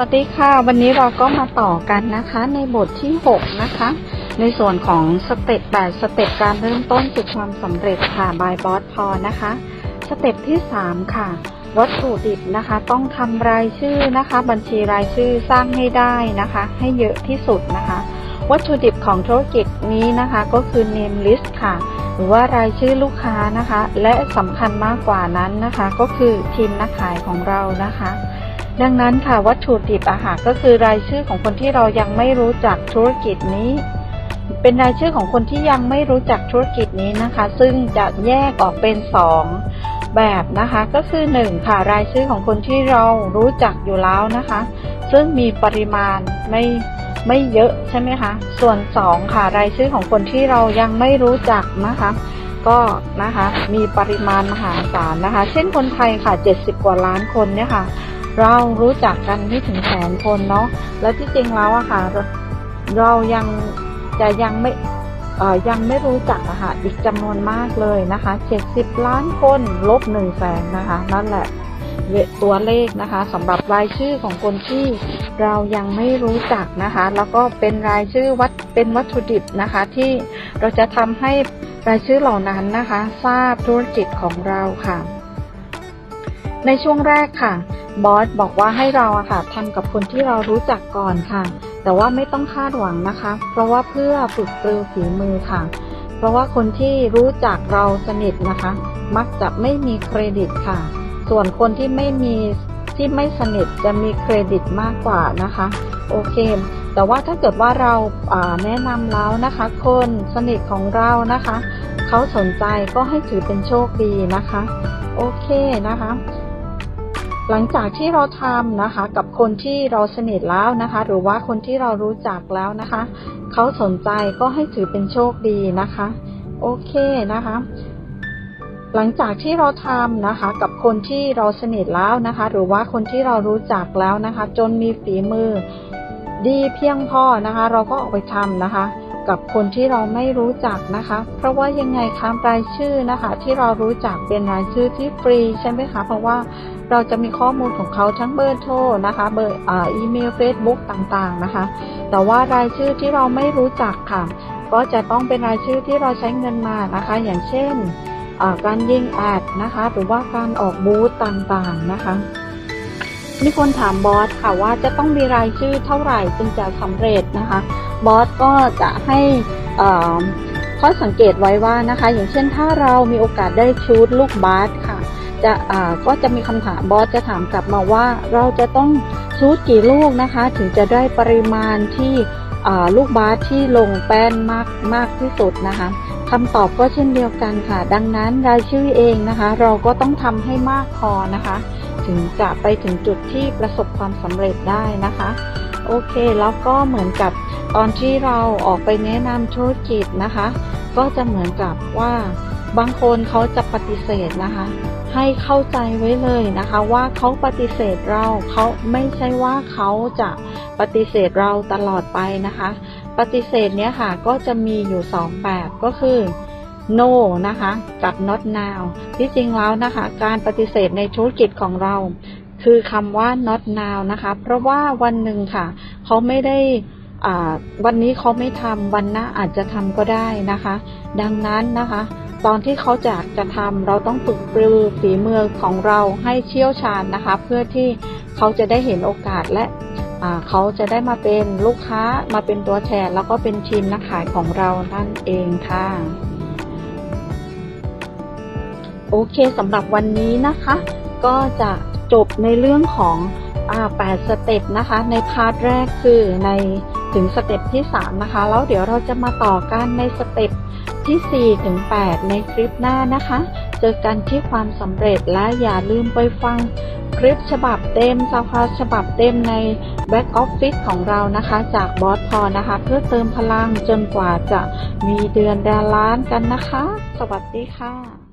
สวัสดีค่ะวันนี้เราก็มาต่อกันนะคะ ในบทที่ 6 นะคะ ในส่วนของสเต็ป8สเต็ปการเริ่มต้นสู่ความสำเร็จค่ะบายบอสพอนะคะ สเต็ปที่ 3 ค่ะ วัตถุดิบนะคะ ต้องทำรายชื่อนะคะ บัญชีรายชื่อสร้างให้ได้นะคะ ให้เยอะที่สุดนะคะ วัตถุดิบของธุรกิจนี้นะคะก็คือ name list ค่ะ หรือว่ารายชื่อลูกค้านะคะ และสำคัญมากกว่านั้นนะคะ ก็คือทีมนักขายของเรานะคะ ดังนั้นค่ะวัตถุดิบอาหารก็คือรายชื่อของคนที่เรายังไม่รู้จักธุรกิจนี้ เป็นรายชื่อของคนที่ยังไม่รู้จักธุรกิจนี้นะคะ ซึ่งจะแยกออกเป็นสองแบบนะคะก็คือหนึ่งค่ะรายชื่อของคนที่เรารู้จักอยู่แล้วนะคะ ซึ่งมีปริมาณไม่ไม่เยอะใช่ไหมคะส่วนสองค่ะรายชื่อของคนที่เรายังไม่รู้จักนะคะก็นะคะมีปริมาณมหาศาลนะคะ เช่นคนไทยค่ะ 70 กว่าล้านคนเนี่ยค่ะ เรารู้จักกันไม่ถึงแสนคนเนาะแล้วที่จริงแล้วอะค่ะ เรายังจะยังไม่เอ่อยังไม่รู้จักอะค่ะอีกจำนวนมากเลยนะคะ70ล้านคนลบ1แสนนะคะ นั่นแหละตัวเลขนะคะสำหรับรายชื่อของคนที่เรายังไม่รู้จักนะคะ แล้วก็เป็นรายชื่อวัดเป็นวัตถุดิบนะคะ ที่เราจะทำให้รายชื่อเหล่านั้นนะคะ ทราบธุรกิจของเราค่ะ ในช่วงแรกค่ะ บอสบอกว่าให้เราอะค่ะทำกับคนที่เรารู้จักก่อนค่ะ แต่ว่าไม่ต้องคาดหวังนะคะ เพราะว่าเพื่อฝึกปรือฝีมือค่ะ เพราะว่าคนที่รู้จักเราสนิทนะคะ มักจะไม่มีเครดิตค่ะ ส่วนคนที่ไม่มีที่ไม่สนิทจะมีเครดิตมากกว่านะคะ โอเค แต่ว่าถ้าเกิดว่าเราาแนะนำแล้วนะคะ คนสนิทของเรานะคะ เขาสนใจก็ให้ถือเป็นโชคดีนะคะ โอเคนะคะ หลังจากที่เราทำนะคะ กับคนที่เราสนิทแล้วนะคะ หรือว่าคนที่เรารู้จักแล้วนะคะ เขาสนใจก็ให้ถือเป็นโชคดีนะคะ โอเคนะคะ หลังจากที่เราทำนะคะ กับคนที่เราสนิทแล้วนะคะ หรือว่าคนที่เรารู้จักแล้วนะคะ จนมีฝีมือดีเพียงพอนะคะ เราก็ออกไปทำนะคะ กับคนที่เราไม่รู้จักนะคะ เพราะว่ายังไงคะรายชื่อนะคะ ที่เรารู้จักเป็นรายชื่อที่ฟรีใช่ไหมคะเพราะว่าเราจะมีข้อมูลของเขาทั้งเบอร์โทรนะคะ เบอร์อ่าอีเมลเฟซบุ๊กต่างๆนะคะ แต่ว่ารายชื่อที่เราไม่รู้จักค่ะ ก็จะต้องเป็นรายชื่อที่เราใช้เงินมานะคะ อย่างเช่นการยิงแอดนะคะ หรือว่าการออกบูธต่างๆนะคะมีคนถามบอสค่ะว่าจะต้องมีรายชื่อเท่าไหร่จึงจะสำเร็จนะคะ บอสก็จะให้ข้อสังเกตไว้ว่านะคะ อย่างเช่นถ้าเรามีโอกาสได้ชูดลูกบาสค่ะ จะก็จะมีคำถามบอสจะถามกลับมาว่า เราจะต้องชูดกี่ลูกนะคะ ถึงจะได้ปริมาณที่ลูกบาสที่ลงแป้นมากมากที่สุดนะคะคำตอบก็เช่นเดียวกันค่ะ ดังนั้นรายชื่อเองนะคะ เราก็ต้องทำให้มากพอนะคะ ถึงจะไปถึงจุดที่ประสบความสำเร็จได้นะคะ โอเค แล้วก็เหมือนกับ ตอนที่เราออกไปแนะนำธุรกิจนะคะ ก็จะเหมือนกับว่าบางคนเขาจะปฏิเสธนะคะ ให้เข้าใจไว้เลยนะคะว่าเขาปฏิเสธเราเขาไม่ใช่ว่าเขาจะปฏิเสธเราตลอดไปนะคะ ปฏิเสธเนี้ยค่ะก็จะมีอยู่สองแบบก็คือ no นะคะกับ not now ที่จริงแล้วนะคะ การปฏิเสธในธุรกิจของเรา คือคำว่า not now นะคะ เพราะว่าวันหนึ่งค่ะ เขาไม่ได้ วันนี้เขาไม่ทำวันหน้าอาจจะทำก็ได้นะคะ ดังนั้นนะคะ ตอนที่เขาจะจะทำเราต้องฝึกปรือฝีมือของเราให้เชี่ยวชาญนะคะ เพื่อที่เขาจะได้เห็นโอกาสและเขาจะได้มาเป็นลูกค้ามาเป็นตัวแทนแล้วก็เป็นทีมนักขายของเรานั่นเองค่ะ โอเคสำหรับวันนี้นะคะ ก็จะจบในเรื่องของอ่า8สเต็ปนะคะ ในพาร์ทแรกคือใน ถึงสเต็ปที่ 3 นะคะ แล้วเดี๋ยวเราจะมาต่อกันในสเต็ปที่ 4 ถึง 8 ในคลิปหน้านะคะ เจอกันที่ความสำเร็จและอย่าลืมไปฟังคลิปฉบับเต็มซาวคลาสฉบับเต็มใน Back Office ของเรานะคะ จากบอสพอนะคะ เพื่อเติมพลังจนกว่าจะมีเดือนดาล้านกันนะคะ สวัสดีค่ะ